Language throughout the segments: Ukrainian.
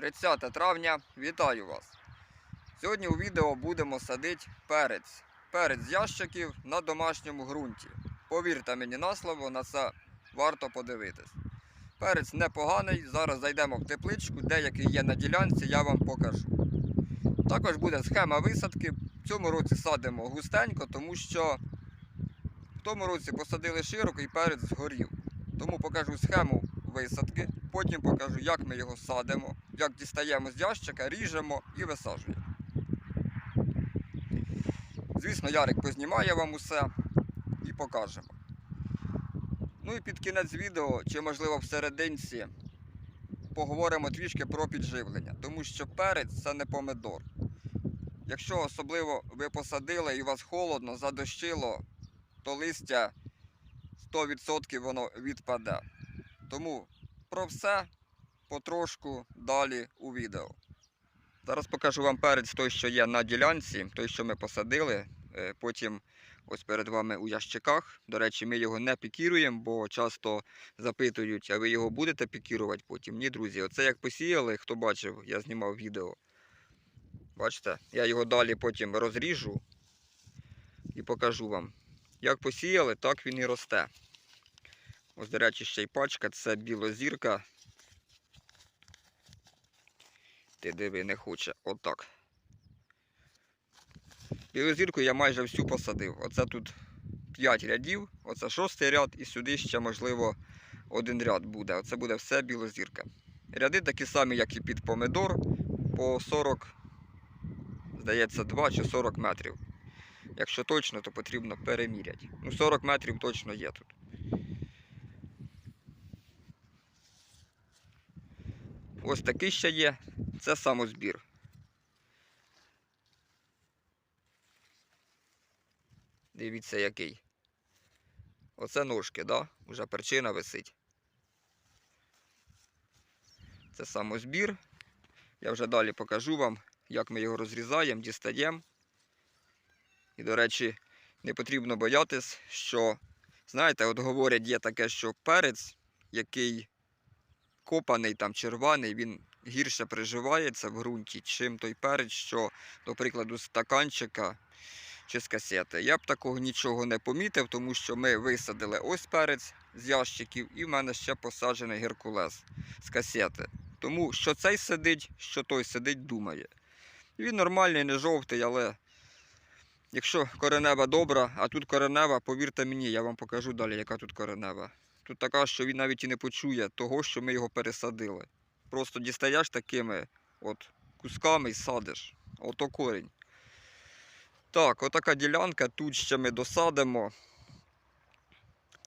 30 травня, вітаю вас! Сьогодні у відео будемо садити перець. Перець з ящиків на домашньому ґрунті. Повірте мені на слово, на це варто подивитись. Перець непоганий, зараз зайдемо в тепличку, деякий є на ділянці, я вам покажу. Також буде схема висадки. В цьому році садимо густенько, тому що в тому році посадили широко і перець згорів. Тому покажу схему висадки, потім покажу, як ми його садимо, як дістаємо з ящика, ріжемо і висаджуємо. Звісно, Ярик познімає вам усе і покажемо. Ну і під кінець відео, чи можливо в поговоримо трішки про підживлення, тому що перець це не помидор. Якщо особливо ви посадили і у вас холодно, задощило, то листя 100% воно відпаде. Тому про все потрошку далі у відео. Зараз покажу вам перець той, що є на ділянці, той, що ми посадили. Е, Потім ось перед вами у ящиках. До речі, ми його не пікіруємо, бо часто запитують, а ви його будете пікірувати потім? Ні, друзі, оце як посіяли, хто бачив, я знімав відео. Бачите, я його далі потім розріжу і покажу вам. Як посіяли, так він і росте. Ось, до речі, ще й пачка, це білозірка. Ти диви, не хоче. Отак. Білозірку я майже всю посадив. Оце тут 5 рядів, оце шостий ряд, і сюди ще, можливо, один ряд буде. Оце буде все білозірка. Ряди такі самі, як і під помидор, по 40, здається, 2 чи 40 метрів. Якщо точно, то потрібно переміряти. Ну, 40 метрів точно є тут. Ось такий ще є. Це самозбір. Дивіться який. Оце ножки, да? Уже перчина висить. Це самозбір. Я вже далі покажу вам, як ми його розрізаємо, дістаємо. І, до речі, не потрібно боятись, що, знаєте, от говорять, є таке, що перець, який копаний, там черваний, він гірше приживається в ґрунті, чим той перець, що, до прикладу, з стаканчика чи з касети. Я б такого нічого не помітив, тому що ми висадили ось перець з ящиків, і в мене ще посаджений геркулес з касети. Тому що цей сидить, що той сидить, думає. Він нормальний, не жовтий, але якщо коренева добра, а тут коренева, повірте мені, я вам покажу далі, яка тут коренева. Тут така, що він навіть і не почує того, що ми його пересадили. Просто дістаєш такими от кусками і садиш. Ото корінь. Так, отака ділянка, тут ще ми досадимо.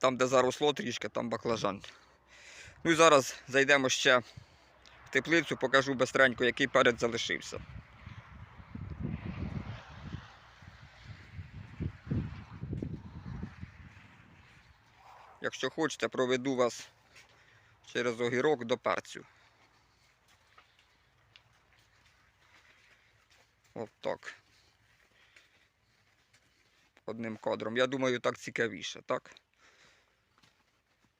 Там, де заросло трішки, там баклажан. Ну і зараз зайдемо ще в теплицю, покажу бистренько, який перець залишився. Якщо хочете, проведу вас через огірок до перцю. От так. Одним кадром. Я думаю, так цікавіше, так?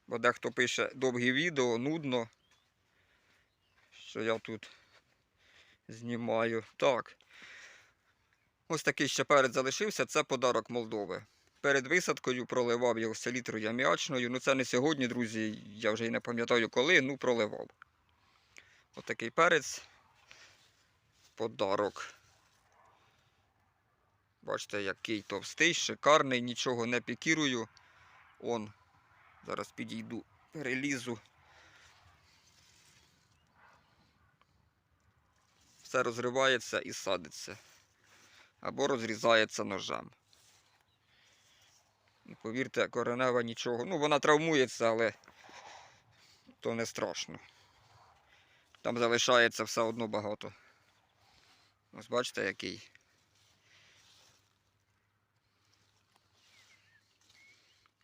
Бо дехто пише довгі відео, нудно, що я тут знімаю. Так. Ось такий ще перець залишився, це подарок Молдови. Перед висадкою проливав його селітрою аміачною. Ну це не сьогодні, друзі, я вже і не пам'ятаю коли, ну проливав. Ось такий перець. Подарок. Бачите, який товстий, шикарний, нічого не пікірую. Он. Зараз підійду, перелізу. Все розривається і садиться. Або розрізається ножем. Повірте, коренева нічого. Ну, вона травмується, але то не страшно. Там залишається все одно багато. Ось бачите, який.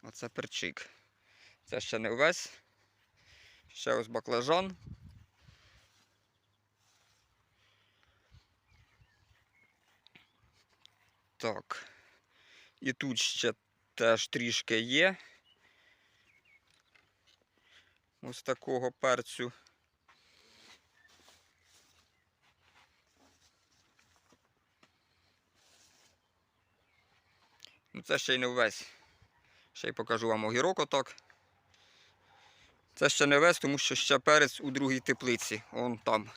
Оце перчик. Це ще не увесь. Ще ось баклажан. Так. І тут ще теж трішки є. Ось такого перцю. Ну Це ще й не весь. Ще й покажу вам огірок отак. Це ще не весь, тому що ще перець у другій теплиці, вон там.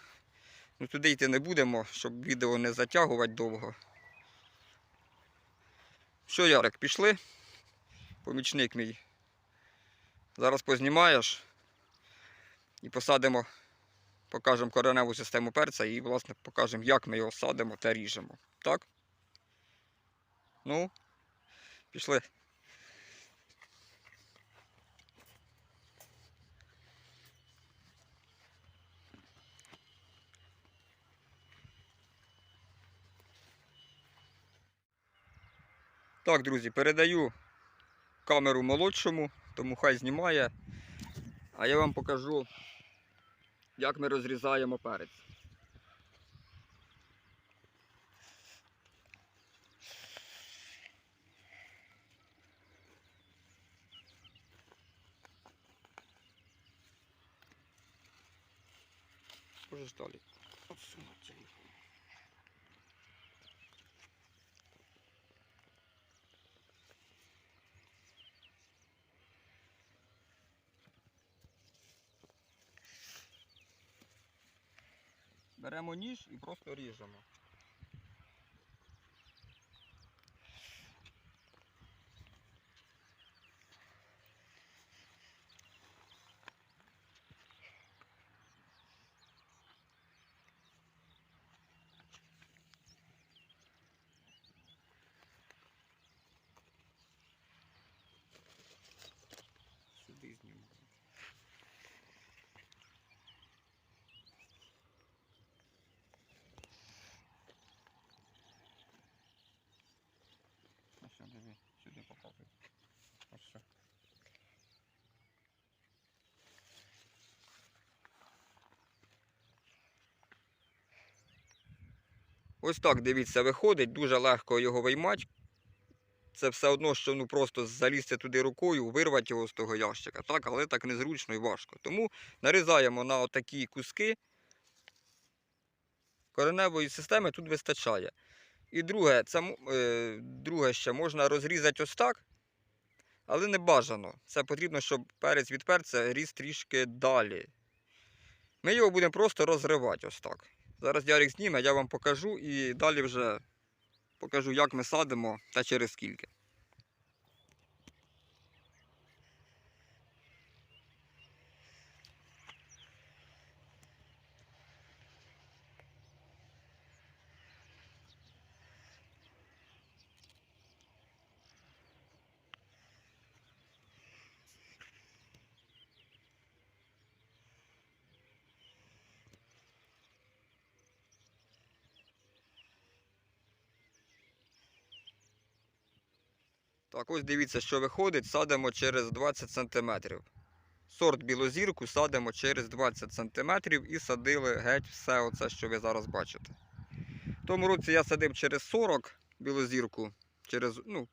Ну Туди йти не будемо, щоб відео не затягувати довго. Що, Ярик, пішли? Помічник мій. Зараз познімаєш і посадимо, покажемо кореневу систему перця і, власне, покажемо, як ми його садимо та ріжемо. Так? Ну, пішли. Так, друзі, передаю камеру молодшому, тому хай знімає. А я вам покажу, як ми розрізаємо перець. Можеш далі. Отсунути телефон. Беремо ніж і просто ріжемо. Сюди зніму. Що, диви, сюди показуй. Ось що. Ось так, дивіться, виходить, дуже легко його виймати. Це все одно, що ну просто залізти туди рукою, вирвати його з того ящика. Так, але так незручно і важко. Тому нарізаємо на отакі куски. Кореневої системи тут вистачає. І друге, це, е, друге ще можна розрізати ось так, але не бажано. Це потрібно, щоб перець від перця ріс трішки далі. Ми його будемо просто розривати ось так. Зараз Ярик зніме, я вам покажу і далі вже покажу, як ми садимо та через скільки. Так, ось дивіться, що виходить, садимо через 20 см. Сорт білозірку садимо через 20 см і садили геть все оце, що ви зараз бачите. В тому році я садив через 40 білозірку, через, ну,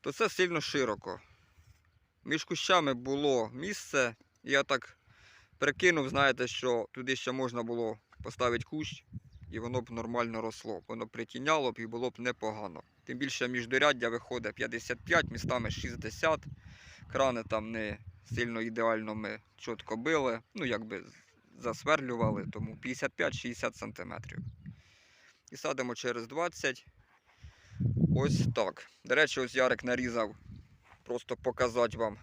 то це сильно широко. Між кущами було місце, я так прикинув, знаєте, що туди ще можна було поставити кущ, і воно б нормально росло. Воно притіняло б і було б непогано. Тим більше міждоряддя виходить 55, містами 60. Крани там не сильно ідеально ми чітко били, ну якби засверлювали, тому 55-60 см. І садимо через 20. Ось так. До речі, ось Ярик нарізав, просто показати вам.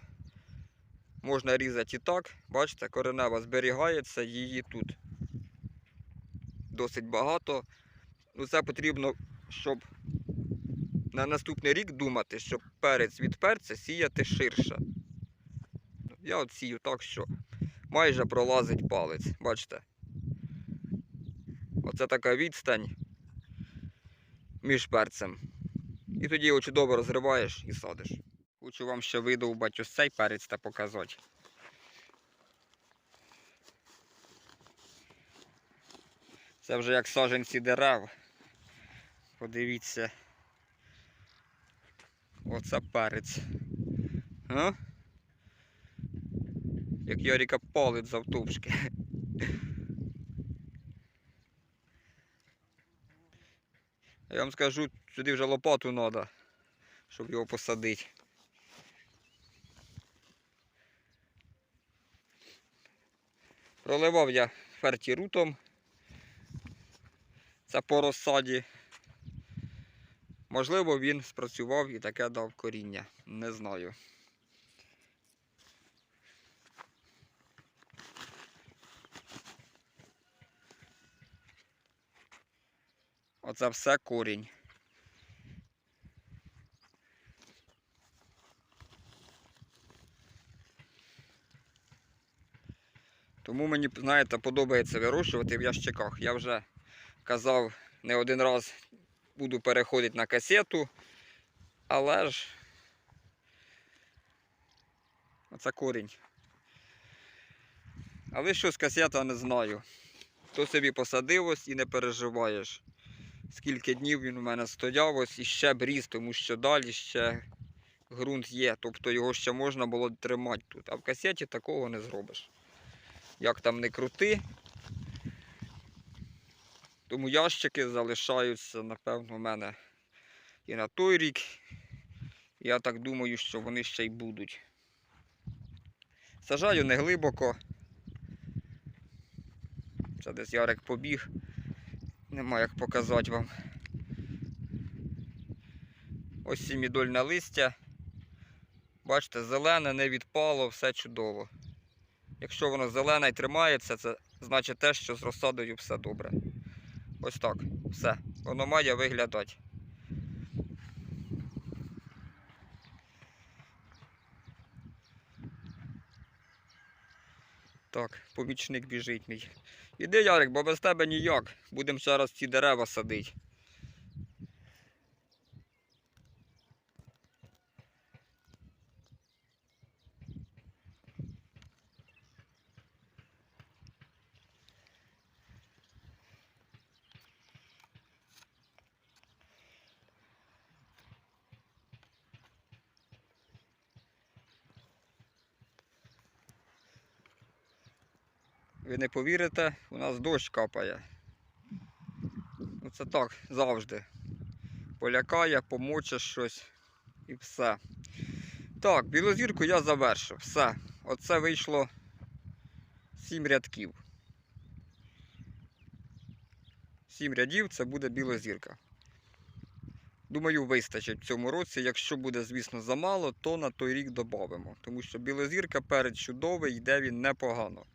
Можна різати і так. Бачите, коренева зберігається, її тут досить багато. Ну, це потрібно, щоб на наступний рік думати, щоб перець від перця сіяти ширше. Я от сію так, що майже пролазить палець. Бачите? Оце така відстань між перцем. І тоді його чудово розриваєш і садиш. Хочу вам ще видовбати ось цей перець та показати. Це вже як саженці дерев. Подивіться. Оце перець. А? Як Яріка палить завтовшки. Я вам скажу, сюди вже лопату треба, щоб його посадити. Проливав я фертірутом. Це по розсаді. Можливо, він спрацював і таке дав коріння. Не знаю. Оце все корінь. Тому мені, знаєте, подобається вирощувати в ящиках. Я вже казав не один раз буду переходити на касету, але ж оце корінь. Але що з касета не знаю. То собі посадив ось і не переживаєш. Скільки днів він у мене стояв ось і ще бріз, тому що далі ще ґрунт є. Тобто його ще можна було тримати тут. А в касеті такого не зробиш. Як там не крути. Тому ящики залишаються, напевно, у мене і на той рік. Я так думаю, що вони ще й будуть. Сажаю не глибоко. Це десь Ярик побіг. Нема як показати вам. Ось сімідольне листя. Бачите, зелене, не відпало, все чудово. Якщо воно зелене і тримається, це значить те, що з розсадою все добре. Ось так. Все. Воно має виглядати. Так, помічник біжить мій. Іди, Ярик, бо без тебе ніяк. Будемо зараз ці дерева садити. Ви не повірите, у нас дощ капає. Ну це так завжди. Полякає, помочиш щось і все. Так, білозірку я завершив. Все. Оце вийшло 7 рядків. 7 рядів це буде білозірка. Думаю, вистачить в цьому році. Якщо буде, звісно, замало, то на той рік додамо. Тому що білозірка перед чудовий, йде він непогано.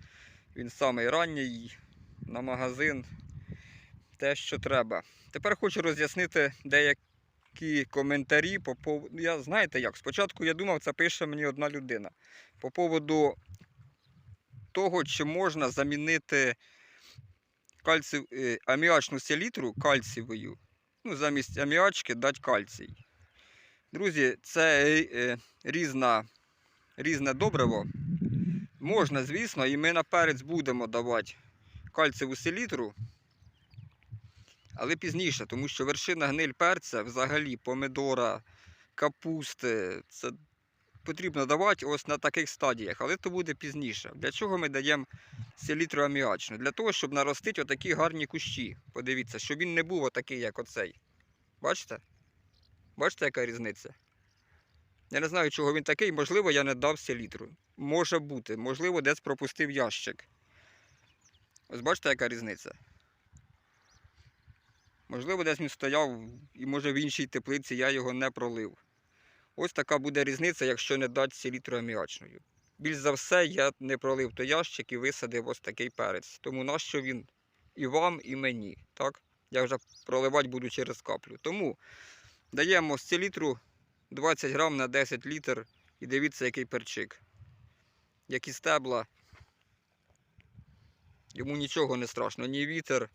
Він самий ранній на магазин. Те, що треба. Тепер хочу роз'яснити деякі коментарі по поводу. Я знаєте як? Спочатку я думав, це пише мені одна людина. По поводу того, чи можна замінити кальців... е, аміачну селітру кальцієвою. Ну, замість аміачки дати кальцій. Друзі, це е, різна, різне добриво. Можна, звісно, і ми наперед будемо давати кальцеву селітру, але пізніше, тому що вершина гниль перця, взагалі помидора, капусти, це потрібно давати ось на таких стадіях, але то буде пізніше. Для чого ми даємо селітру аміачну? Для того, щоб наростити отакі гарні кущі. Подивіться, щоб він не був отакий, як оцей. Бачите? Бачите, яка різниця? Я не знаю, чого він такий, можливо, я не дав селітру. Може бути, можливо, десь пропустив ящик. Ось бачите, яка різниця? Можливо, десь він стояв, і може в іншій теплиці я його не пролив. Ось така буде різниця, якщо не дати селітру аміачною. Більш за все, я не пролив той ящик і висадив ось такий перець. Тому нащо він і вам, і мені. Так? Я вже проливати буду через каплю. Тому даємо селітру 20 грам на 10 літр і дивіться, який перчик. Які стебла. Йому нічого не страшно, ні вітер,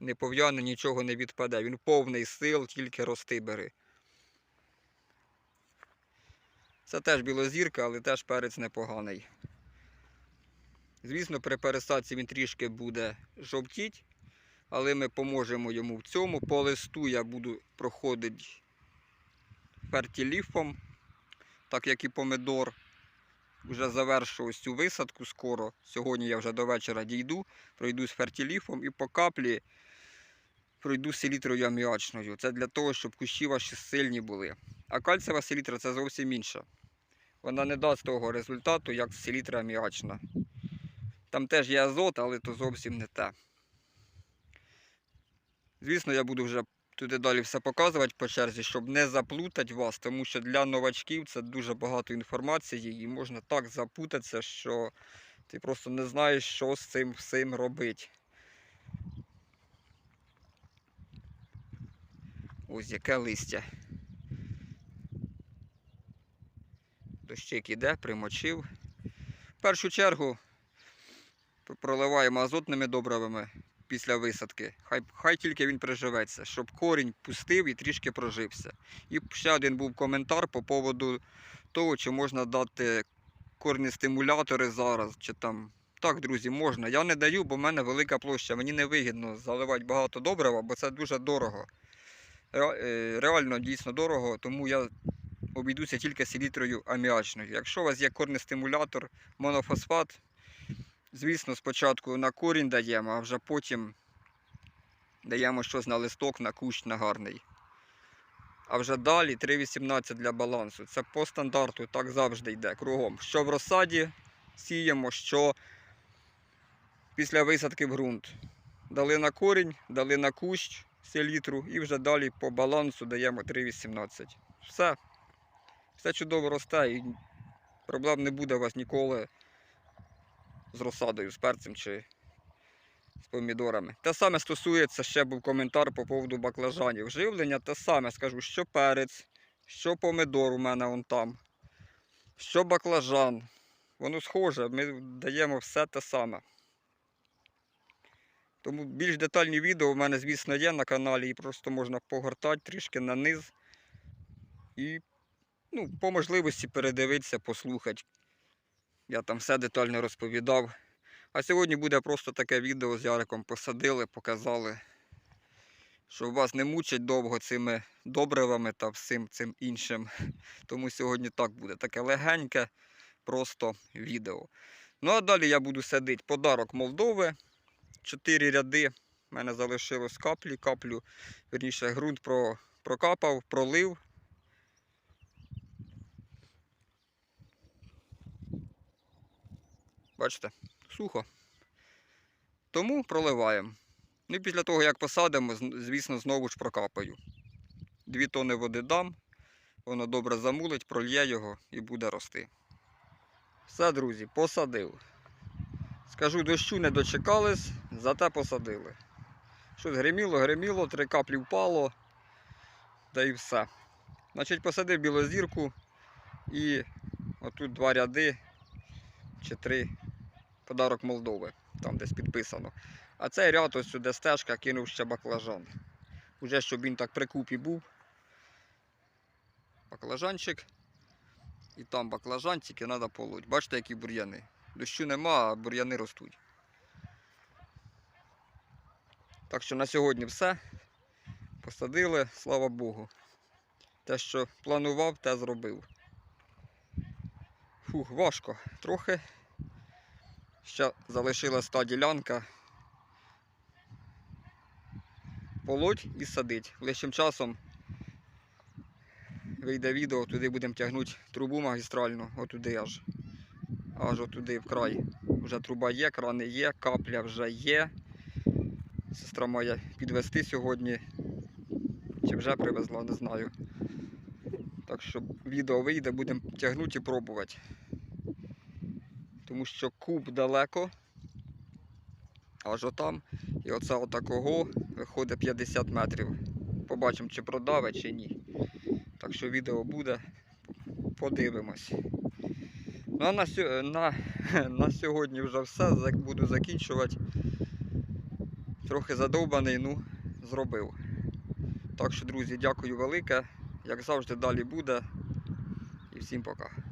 не пов'яне, нічого не відпаде. Він повний сил, тільки рости бери. Це теж білозірка, але теж перець непоганий. Звісно, при пересадці він трішки буде жовтіть, але ми поможемо йому в цьому. По листу я буду проходити фертіліфом, так як і помидор. Вже завершу ось цю висадку скоро. Сьогодні я вже до вечора дійду, пройду з фертіліфом і по каплі пройду селітрою аміачною. Це для того, щоб кущі ваші сильні були. А кальцева селітра це зовсім інша. Вона не дасть того результату, як селітра аміачна. Там теж є азот, але то зовсім не те. Звісно, я буду вже туди далі все показувати по черзі, щоб не заплутати вас, тому що для новачків це дуже багато інформації і можна так запутатися, що ти просто не знаєш, що з цим всім робити. Ось яке листя. Дощик іде, примочив. В першу чергу проливаємо азотними добривами після висадки. Хай, хай тільки він приживеться, щоб корінь пустив і трішки прожився. І ще один був коментар по поводу того, чи можна дати корні стимулятори зараз, чи там. Так, друзі, можна. Я не даю, бо в мене велика площа. Мені не вигідно заливати багато добрива, бо це дуже дорого. Е, Реально дійсно дорого, тому я обійдуся тільки селітрою аміачною. Якщо у вас є корнестимулятор, монофосфат, звісно, спочатку на корінь даємо, а вже потім даємо щось на листок, на кущ, на гарний. А вже далі 3,18 для балансу. Це по стандарту, так завжди йде кругом. Що в розсаді сіємо, що після висадки в ґрунт. Дали на корінь, дали на кущ селітру і вже далі по балансу даємо 3,18. Все. Все чудово росте і проблем не буде у вас ніколи з розсадою, з перцем чи з помідорами. Те саме стосується, ще був коментар по поводу баклажанів. Живлення те саме скажу, що перець, що помидор у мене вон там, що баклажан. Воно схоже, ми даємо все те саме. Тому більш детальні відео у мене, звісно, є на каналі, і просто можна погортати трішки на низ і ну, по можливості передивитися, послухати. Я там все детально розповідав. А сьогодні буде просто таке відео з Яриком посадили, показали, що вас не мучать довго цими добривами та всім цим іншим. Тому сьогодні так буде таке легеньке, просто відео. Ну а далі я буду садити подарок Молдови. Чотири ряди. У мене залишилось каплі, каплю, верніше, ґрунт прокапав, пролив. Бачите, сухо. Тому проливаємо. Ну і після того, як посадимо, звісно, знову ж прокапаю. Дві тони води дам, воно добре замулить, прольє його і буде рости. Все, друзі, посадив. Скажу, дощу не дочекались, зате посадили. Щось гриміло, гриміло, три каплі впало, та і все. Значить, посадив білозірку і отут два ряди чи три подарок Молдови, там десь підписано. А цей ряд ось сюди стежка кинув ще баклажан. Уже щоб він так при купі був. Баклажанчик. І там баклажан, тільки треба полоть. Бачите, які бур'яни. Дощу нема, а бур'яни ростуть. Так що на сьогодні все. Посадили, слава Богу. Те, що планував, те зробив. Фух, важко трохи. Ще залишилась та ділянка. Полоть і садить. Ближчим часом вийде відео, туди будемо тягнути трубу магістральну, отуди аж. Аж отуди в край. Вже труба є, крани є, капля вже є. Сестра має підвести сьогодні. Чи вже привезла, не знаю. Так що відео вийде, будемо тягнути і пробувати. Тому що куб далеко. Аж отам. І оце отакого виходить 50 метрів. Побачимо, чи продаве, чи ні. Так що відео буде. Подивимось. Ну а на, на, на сьогодні вже все. Буду закінчувати. Трохи задовбаний, ну, зробив. Так що, друзі, дякую велике. Як завжди, далі буде. І всім пока.